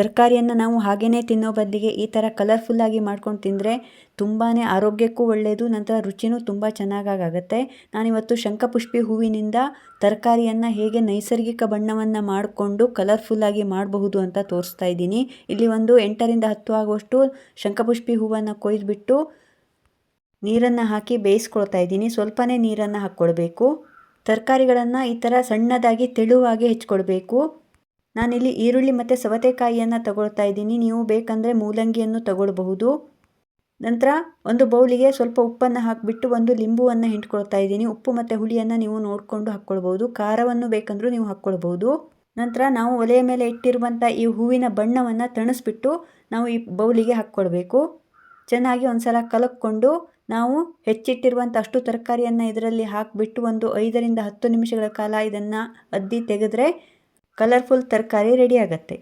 ತರಕಾರಿಯನ್ನು ನಾವು ಹಾಗೆಯೇ ತಿನ್ನೋ ಬದಲಿಗೆ ಈ ಥರ ಕಲರ್ಫುಲ್ಲಾಗಿ ಮಾಡ್ಕೊಂಡು ತಿಂದರೆ ತುಂಬಾ ಆರೋಗ್ಯಕ್ಕೂ ಒಳ್ಳೆಯದು ನಂತರ ರುಚಿನೂ ತುಂಬ ಚೆನ್ನಾಗಾಗುತ್ತೆ. ನಾನಿವತ್ತು ಶಂಖಪುಷ್ಪಿ ಹೂವಿನಿಂದ ತರಕಾರಿಯನ್ನು ಹೇಗೆ ನೈಸರ್ಗಿಕ ಬಣ್ಣವನ್ನು ಮಾಡಿಕೊಂಡು ಕಲರ್ಫುಲ್ಲಾಗಿ ಮಾಡಬಹುದು ಅಂತ ತೋರಿಸ್ತಾ ಇದ್ದೀನಿ. ಇಲ್ಲಿ ಒಂದು ಎಂಟರಿಂದ ಹತ್ತು ಆಗುವಷ್ಟು ಶಂಖಪುಷ್ಪಿ ಹೂವನ್ನು ಕೊಯ್ದುಬಿಟ್ಟು ನೀರನ್ನು ಹಾಕಿ ಬೇಯಿಸ್ಕೊಳ್ತಾ ಇದ್ದೀನಿ. ಸ್ವಲ್ಪನೇ ನೀರನ್ನು ಹಾಕ್ಕೊಳ್ಬೇಕು. ತರಕಾರಿಗಳನ್ನು ಈ ಥರ ಸಣ್ಣದಾಗಿ ತೆಳುವಾಗಿ ಹೆಚ್ಕೊಳ್ಬೇಕು. ನಾನಿಲ್ಲಿ ಈರುಳ್ಳಿ ಮತ್ತು ಸವತೆಕಾಯಿಯನ್ನು ತಗೊಳ್ತಾ ಇದ್ದೀನಿ. ನೀವು ಬೇಕಂದರೆ ಮೂಲಂಗಿಯನ್ನು ತಗೊಳ್ಬಹುದು. ನಂತರ ಒಂದು ಬೌಲಿಗೆ ಸ್ವಲ್ಪ ಉಪ್ಪನ್ನು ಹಾಕಿಬಿಟ್ಟು ಒಂದು ಲಿಂಬುವನ್ನು ಹಿಂಡ್ಕೊಳ್ತಾ ಇದ್ದೀನಿ. ಉಪ್ಪು ಮತ್ತು ಹುಳಿಯನ್ನು ನೀವು ನೋಡಿಕೊಂಡು ಹಾಕ್ಕೊಳ್ಬೋದು ಖಾರವನ್ನು ಬೇಕಂದರೂ ನೀವು ಹಾಕ್ಕೊಳ್ಬೋದು ನಂತರ ನಾವು ಒಲೆಯ ಮೇಲೆ ಇಟ್ಟಿರುವಂಥ ಈ ಹೂವಿನ ಬಣ್ಣವನ್ನು ತಣಿಸ್ಬಿಟ್ಟು ನಾವು ಈ ಬೌಲಿಗೆ ಹಾಕ್ಕೊಳ್ಬೇಕು. ಚೆನ್ನಾಗಿ ಒಂದು ಸಲ ಕಲಕ್ಕೊಂಡು ನಾವು ಹೆಚ್ಚಿಟ್ಟಿರುವಂಥ ಅಷ್ಟು ತರಕಾರಿಯನ್ನು ಇದರಲ್ಲಿ ಹಾಕಿಬಿಟ್ಟು ಒಂದು ಐದರಿಂದ ಹತ್ತು ನಿಮಿಷಗಳ ಕಾಲ ಇದನ್ನು ಅದ್ದಿ ತೆಗೆದ್ರೆ ಕಲರ್ಫುಲ್ ತರಕಾರಿ ರೆಡಿ ಆಗುತ್ತೆ.